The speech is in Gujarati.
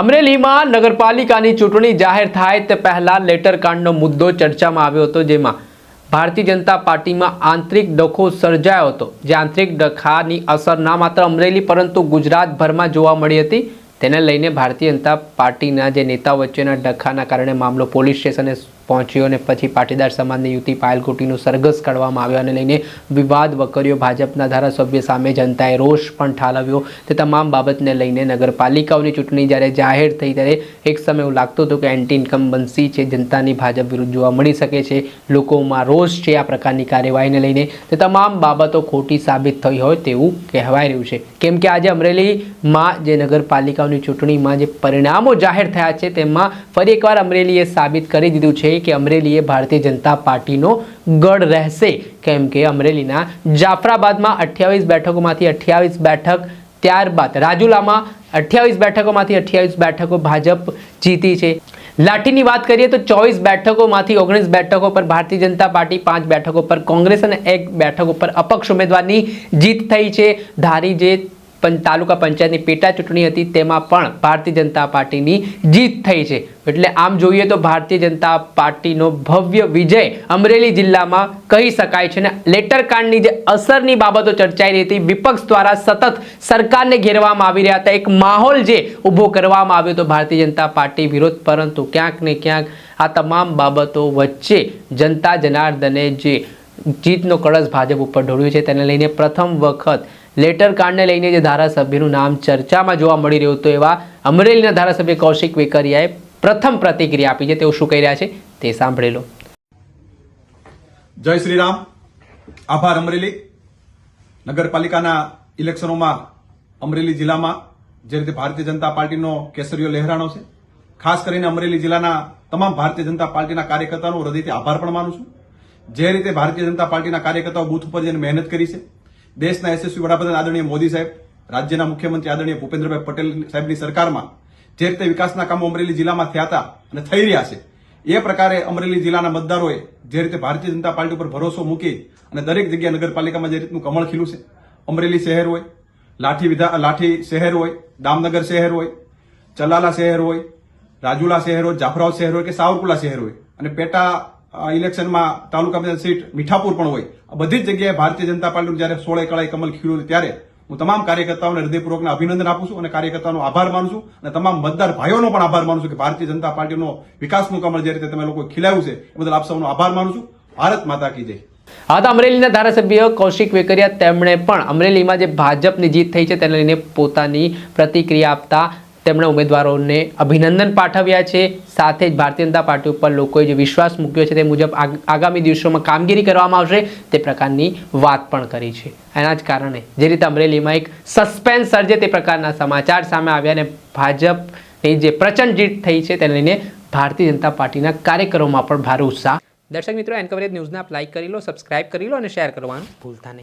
અમરેલીમાં નગરપાલિકાની ચૂંટણી જાહેર થાય તે પહેલા લેટર કાર્ડનો મુદ્દો ચર્ચામાં આવ્યો હતો, જેમાં ભારતીય જનતા પાર્ટીમાં આંતરિક ડખો સર્જાયો હતો. જે આંતરિક ડખાની અસર ના માત્ર અમરેલી પરંતુ ગુજરાતભરમાં જોવા મળી હતી. તેને લઈને ભારતીય જનતા પાર્ટીના જે નેતા વચ્ચેના ડખાના કારણે મામલો પોલીસ સ્ટેશને પહોંચ્યો અને પછી પાટીદાર સમાજની યુતિ પાયલકુટીનું સરઘસ કાઢવામાં આવ્યો. અને લઈને વિવાદ વકર્યો. ભાજપના ધારાસભ્ય સામે જનતાએ રોષ પણ ઠાલવ્યો. તે તમામ બાબતને લઈને નગરપાલિકાઓની ચૂંટણી જ્યારે જાહેર થઈ ત્યારે એક સમય એવું લાગતું હતું કે એન્ટી ઇન્કમ્બન્સી છે, જનતાની ભાજપ વિરુદ્ધ જોવા મળી શકે છે, લોકોમાં રોષ છે આ પ્રકારની કાર્યવાહીને લઈને. તે તમામ બાબતો ખોટી સાબિત થઈ હોય તેવું કહેવાય રહ્યું છે. કેમ કે આજે અમરેલીમાં જે નગરપાલિકાઓની ચૂંટણીમાં જે પરિણામો જાહેર થયા છે, તેમાં ફરી એકવાર અમરેલીએ સાબિત કરી દીધું છે કે અમરેલી એ ભારતીય જનતા પાર્ટીનો ગઢ રહેશે. કેમ કે અમરેલીના જાફરાબાદમાં અઠ્યાવીસ બેઠકોમાંથી અઠ્યાવીસ બેઠક, ત્યારબાદ રાજુલામાં અઠ્યાવીસ બેઠકોમાંથી અઠ્યાવીસ બેઠકો ભાજપ જીતી છે. લાઠીની વાત કરીએ તો ચોવીસ બેઠકોમાંથી ઓગણીસ બેઠકો પર ભારતીય જનતા પાર્ટી, પાંચ બેઠકો પર કોંગ્રેસ અને એક બેઠકો પર અપક્ષ ઉમેદવારની જીત થઈ છે. ધારી જે તાલુકા પંચાયતની પેટા ચૂંટણી હતી, તેમાં પણ ભારતીય જનતા પાર્ટીની જીત થઈ છે. એટલે આમ જોઈએ તો ભારતીય જનતા પાર્ટીનો ભવ્ય વિજય અમરેલી જિલ્લામાં કહી શકાય છે અને લેટર કાર્ડની જે અસરની બાબતો ચર્ચાઈ રહી હતી, વિપક્ષ દ્વારા સતત સરકારને ઘેરવામાં આવી રહ્યા હતા. એક માહોલ જે ઊભો કરવામાં આવ્યો હતો ભારતીય જનતા પાર્ટી વિરોધ, પરંતુ ક્યાંક ને ક્યાંક આ તમામ બાબતો વચ્ચે જનતા જનાર્દને જે જીતનો કળશ ભાજપ ઉપર ઢોળ્યું છે, તેને લઈને પ્રથમ વખત લેટર કાર્ડને લઈને જે ધારાસભ્યનું નામ ચર્ચામાં જોવા મળી રહ્યું હતું, એવા અમરેલીના ધારાસભ્ય કૌશિક વેકરિયાએ પ્રથમ પ્રતિક્રિયા આપી છે. તેઓ શું કહી રહ્યા છે તે સાંભળી લો. જય શ્રી રામ આભાર અમરેલી. નગરપાલિકાના ઇલેક્શનોમાં અમરેલી જિલ્લામાં જે રીતે ભારતીય જનતા પાર્ટીનો કેસરીયો લહેરાણો છે, ખાસ કરીને અમરેલી જિલ્લાના તમામ ભારતીય જનતા પાર્ટીના કાર્યકર્તાનો હૃદયથી આભાર પણ માનું છું. જે રીતે ભારતીય જનતા પાર્ટીના કાર્યકર્તાઓ બૂથ ઉપર જઈને મહેનત કરી છે દેશના યશસ્વી વડાપ્રધાન આદરણીય મોદી સાહેબ, રાજ્યના મુખ્યમંત્રી આદરણીય ભૂપેન્દ્રભાઈ પટેલ સાહેબની સરકારમાં જે રીતે વિકાસના કામો અમરેલી જિલ્લામાં થયા હતા અને થઈ રહ્યા છે, એ પ્રકારે અમરેલી જિલ્લાના મતદારોએ જે રીતે ભારતીય જનતા પાર્ટી ઉપર ભરોસો મૂકી અને દરેક જગ્યાએ નગરપાલિકામાં જે રીતનું કમળ ખીલું છે, અમરેલી શહેર હોય, લાઠી વિધા, લાઠી શહેર હોય, દામનગર શહેર હોય, ચલાલા શહેર હોય, રાજુલા શહેર હોય જાફરાવ શહેર હોય કે સાવરકુલા શહેર હોય અને પેટા ઇલેક્શનમાં તાલુકા પંચાયત સીટ મીઠાપુર પણ હોય. આ બધી જ જગ્યાએ ભારતીય જનતા પાર્ટીનું જ્યારે સોળે કળાએ કમલ ખીડ્યું ત્યારે હું તમામ કાર્યકર્તાઓને હૃદયપૂર્વકને અભિનંદન આપું છું અને કાર્યકર્તાઓનો આભાર માનું છું અને તમામ મતદાર ભાઈઓનો પણ આભાર માનું છું કે ભારતીય જનતા પાર્ટીનો વિકાસનું કમળ જે રીતે તમે લોકો ખીલાયું છે, એ બદલ આપ સૌનો આભાર માનું છું. ભારત માતા કી જય. આ તો અમરેલીના ધારાસભ્ય કૌશિક વેકરિયા તેમણે પણ અમરેલીમાં જે ભાજપની જીત થઈ છે, તેને લઈને પોતાની પ્રતિક્રિયા આપતા તેમણે ઉમેદવારોને અભિનંદન પાઠવ્યા છે. સાથે જ ભારતીય જનતા પાર્ટી ઉપર લોકોએ જે વિશ્વાસ મૂક્યો છે તે મુજબ આગામી દિવસોમાં કામગીરી કરવામાં આવશે તે પ્રકારની વાત પણ કરી છે. એના જ કારણે જે રીતે અમરેલીમાં એક સસ્પેન્સ સર્જે તે પ્રકારના સમાચાર સામે આવ્યા અને ભાજપની જે પ્રચંડ જીત થઈ છે તેને લઈને ભારતીય જનતા પાર્ટીના કાર્યકરોમાં પણ ભારે ઉત્સાહ. દર્શક મિત્રો એન કવરેજ ન્યૂઝને આપ લાઇક કરી લો સબસ્ક્રાઇબ કરી લો અને શેર કરવાનું ભૂલતા નહીં.